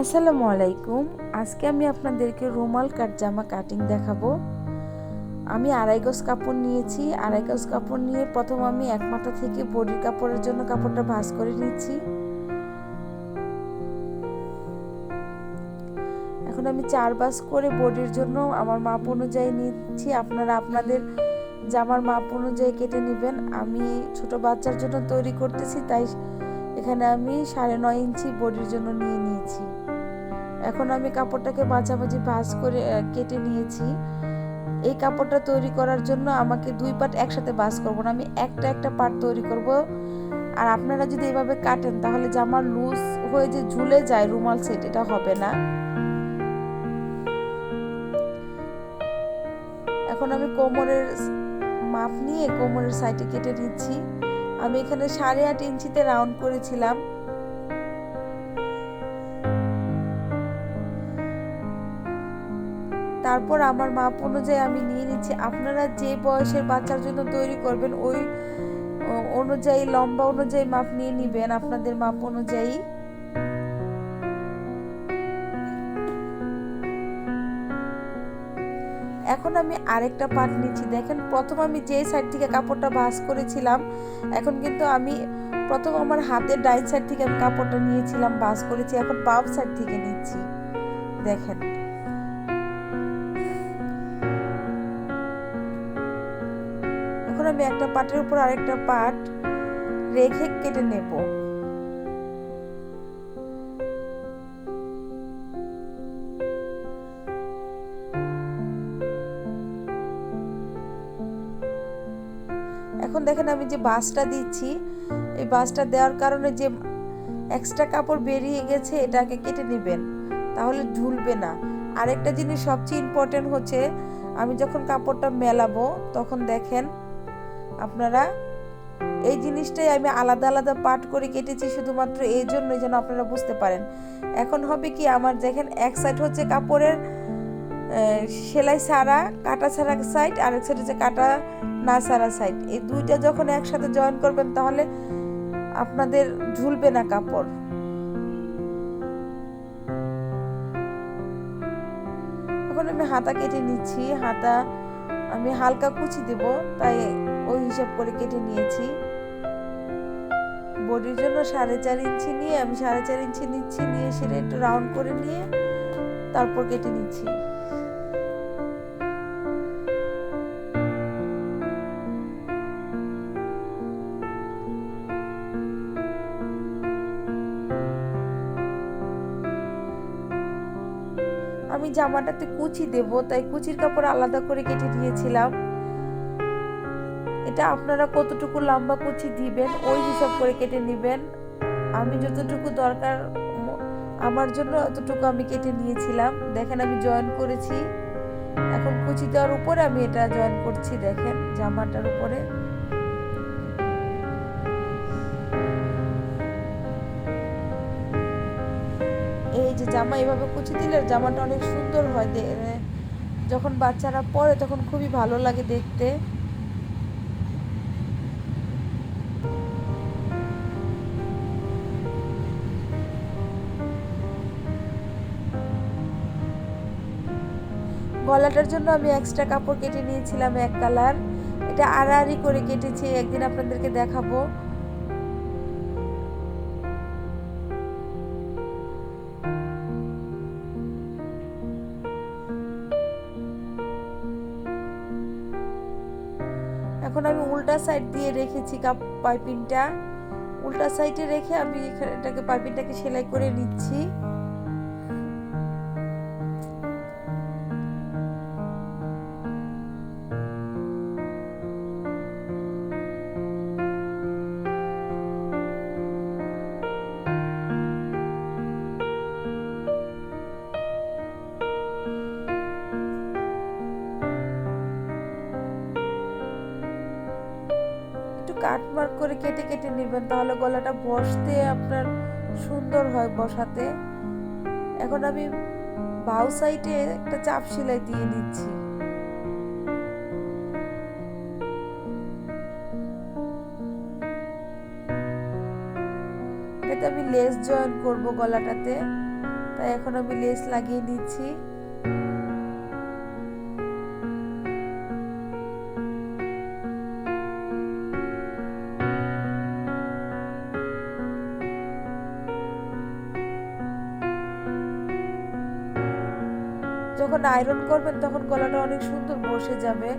আসসালামু আলাইকুম। আজকে আমি আপনাদেরকে রুমাল কাট জামা কাটিং দেখাবো। আমি আড়াই গজ কাপড় নিয়েছি। আড়াই গজ কাপড় নিয়ে প্রথম আমি এক মাথা থেকে বডির কাপড়ের জন্য কাপড়টা ভাঁজ করে নিচ্ছি এখন আমি চার বাস করে বডির জন্য আমার মাপ অনুযায়ী নিচ্ছি। আপনারা আপনাদের জামার মাপ অনুযায়ী কেটে নেবেন। আমি ছোট বাচ্চার জন্য তৈরি করতেছি, তাই এখানে আমি সাড়ে নয় ইঞ্চি বডির জন্য নিয়ে নিয়েছি। এখন আমি কাপড়টাকে মাঝামাঝি ভাঁজ করে কেটে নিয়েছি। এই কাপড়টা তৈরি করার জন্য আমাকে দুই পার্ট একসাথে বাস করব না, আমি একটা একটা পার্ট তৈরি করব। আর আপনারা যদি এভাবে কাটেন, তাহলে জামার লুজ হয়ে যে ঝুলে যায় রুমাল সেট, এটা হবে না। এখন আমি কোমরের মাপ নিয়ে কোমরের সাইডে কেটে নিচ্ছি। আমি এখানে সাড়ে আট ইঞ্চিতে রাউন্ড করেছিলাম। তারপর আমার মাপ অনুযায়ী আমি নিয়ে নিচ্ছি। আপনারা যে বয়সের বাচ্চার জন্য তৈরি করবেন, ওই, অনুযায়ী, লম্বা অনুযায়ী মাপ নিয়ে নিবেন। আপনাদের মাপ অনুযায়ী এখন আমি আরেকটা পার্ট নিচ্ছি। দেখেন, প্রথম আমি যেই সাইড থেকে কাপড়টা ভাঁজ করেছিলাম, এখন কিন্তু আমি প্রথম আমার হাতের ডাইন সাইড থেকে আমি কাপড়টা নিয়েছিলাম, ভাঁজ করেছি, এখন বাম সাইড থেকে নিচ্ছি। দেখেন। এখন আমি একটা পাটের উপর আরেকটা পাট রেখে কেটে নেব। এখন দেখেন আমি যে বাসটা দিচ্ছি, এই বাসটা দেওয়ার কারণে যে এক্সট্রা কাপড় বেরিয়ে গেছে, এটাকে কেটে নেবেন, তাহলে ঝুলবে না। আরেকটা জিনিস সবচেয়ে ইম্পর্টেন্ট হচ্ছে, আমি যখন কাপড়টা মেলাবো, তখন দেখেন আপনারা এই জিনিসটাই আমি আলাদা আলাদা পার্ট করে কেটেছি শুধুমাত্র এই জন্যই যেন আপনারা বুঝতে পারেন। এখন হবে কি, আমার দেখেন এক সাইড হচ্ছে কাপড়ের সেলাই ছাড়া, কাটা ছাড়া সাইড আর এক সাইড হচ্ছে কাটা না ছাড়া সাইড এই দুইটা যখন একসাথে জয়েন করবেন, তাহলে আপনাদের ঝুলবে না কাপড়। এখন আমি হাতা কেটে নিচ্ছি। হাতা আমি হালকা কুচি দেব, তাই ওই হিসাব করে কেটে নিয়েছি। বডির জন্য সাড়ে চার ইঞ্চি নিয়ে, আমি সাড়ে চার ইঞ্চি নিচ্ছি, নিয়ে সেটা একটু রাউন্ড করে নিয়ে তারপর কেটে নিচ্ছি। আমি জামাটাতে কুচি দেব, তাই কুচির কাপড় আলাদা করে কেটে দিয়েছিলাম। এটা আপনারা কতটুকু লম্বা কুচি দিবেন, ওই হিসাব করে কেটে নেবেন। আমি যতটুকু দরকার, আমার জন্য অতটুকু আমি কেটে নিয়েছিলাম। দেখেন আমি জয়েন করেছি। এখন কুচি দেওয়ার উপরে আমি এটা জয়েন করছি, দেখেন জামাটার উপরে। জামা এভাবে কুচি দিলে জামাটা অনেক সুন্দর হয় যখন বাচ্চারা পরে তখন খুবই ভালো লাগে দেখতে। গলাটার জন্য আমি এক্সট্রা কাপড় কেটে নিয়েছিলাম এক কালার এটা আড়াআড়ি করে কেটেছি, একদিন আপনাদেরকে দেখাবো। এখন আমি উল্টা সাইড দিয়ে রেখেছি কাপ পাইপিংটা উল্টা সাইডে রেখে আমি এটাকে পাইপিংটাকে সেলাই করে নিচ্ছি। কাটমার্ক করে কেটে কেটে নেবেন। তাহলে গলাটা বসতে আপনার সুন্দর হয় বসাতে। এখন আমি বাউ সাইডে একটা চাপ সেলাই দিয়ে নিচ্ছি। এটাতে আমি লেস জয়েন করব গলাটাতে। তাই এখন আমি লেস লাগিয়ে নিচ্ছি। যখন আয়রন করবেন, তখন গলাটা অনেক সুন্দর বসে যাবে।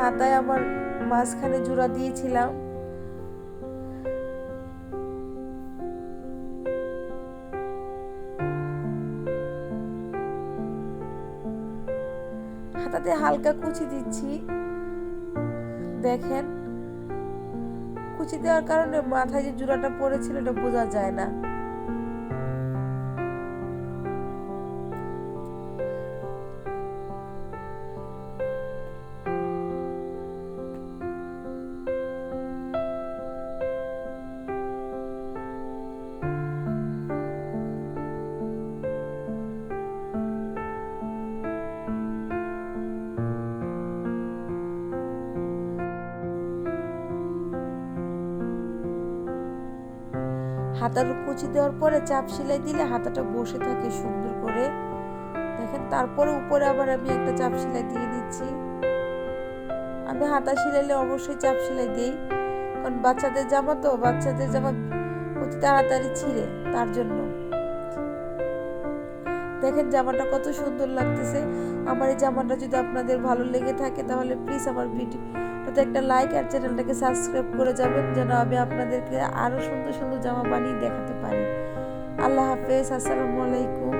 হাতায় আমার মাঝখানে জোড়া দিয়েছিলাম। হাতাতে হালকা কুচি দিচ্ছি। দেখেন, কুচি দেওয়ার কারণে মাথায় যে জোড়াটা পড়েছিল, এটা বোঝা যায় না। হাতার কুচি দেওয়ার পরে চাপ সেলাই দিলে হাতাটা বসে থাকে সুন্দর করে। দেখেন, তারপরে উপরে আবার আমি একটা চাপ সেলাই দিয়ে দিচ্ছি। আমি হাতা সেলাইলে অবশ্যই চাপ সেলাই দিই, কারণ বাচ্চাদের জামা তো, বাচ্চাদের জামা অতি তাড়াতাড়ি ছিঁড়ে, তার জন্য। দেখেন জামাটা কত সুন্দর লাগতেছে। আমার এই জামাটা যদি আপনাদের ভালো লেগে থাকে, তাহলে প্লিজ আমার ভিডিওটাতে একটা লাইক আর চ্যানেলটাকে সাবস্ক্রাইব করে যাবেন, যেন আমি আপনাদেরকে আরও সুন্দর সুন্দর জামা বানিয়ে দেখাতে পারি। আল্লাহ হাফেজ, আসসালামু আলাইকুম।